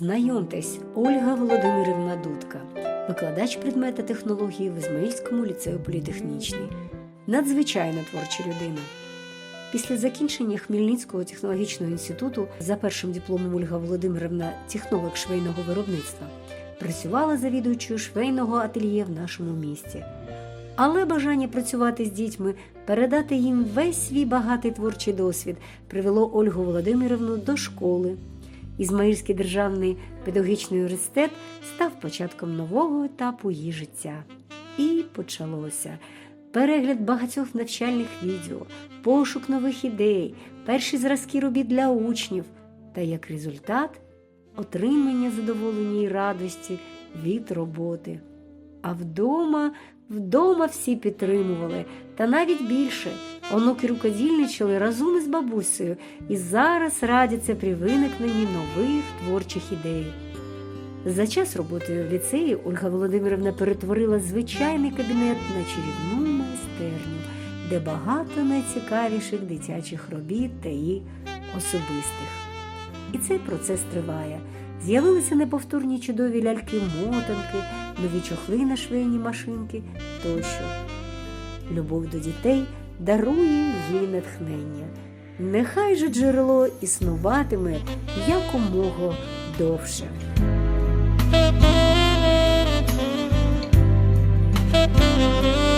Знайомтесь, Ольга Володимирівна Дудка, викладач предмета технології в Ізмаїльському ліцею політехнічний. Надзвичайно творча людина. Після закінчення Хмельницького технологічного інституту за першим дипломом Ольга Володимирівна технолог швейного виробництва працювала завідуючою швейного ательє в нашому місті. Але бажання працювати з дітьми, передати їм весь свій багатий творчий досвід привело Ольгу Володимирівну до школи. Ізмаїльський державний педагогічний університет став початком нового етапу її життя. І почалося перегляд багатьох навчальних відео, пошук нових ідей, перші зразки робіт для учнів та як результат отримання задоволення і радості від роботи. А вдома, вдома всі підтримували, та навіть більше. Онуки рукодільничали разом із бабусею і зараз радяться при виникненні нових творчих ідей. За час роботи в ліцеї Ольга Володимирівна перетворила звичайний кабінет на чарівну майстерню, де багато найцікавіших дитячих робіт та і особистих. І цей процес триває. З'явилися неповторні чудові ляльки-мотанки, нові чохли на швейні машинки тощо. Любов до дітей дарує їй натхнення. Нехай же джерело існуватиме якомога довше. Thank you.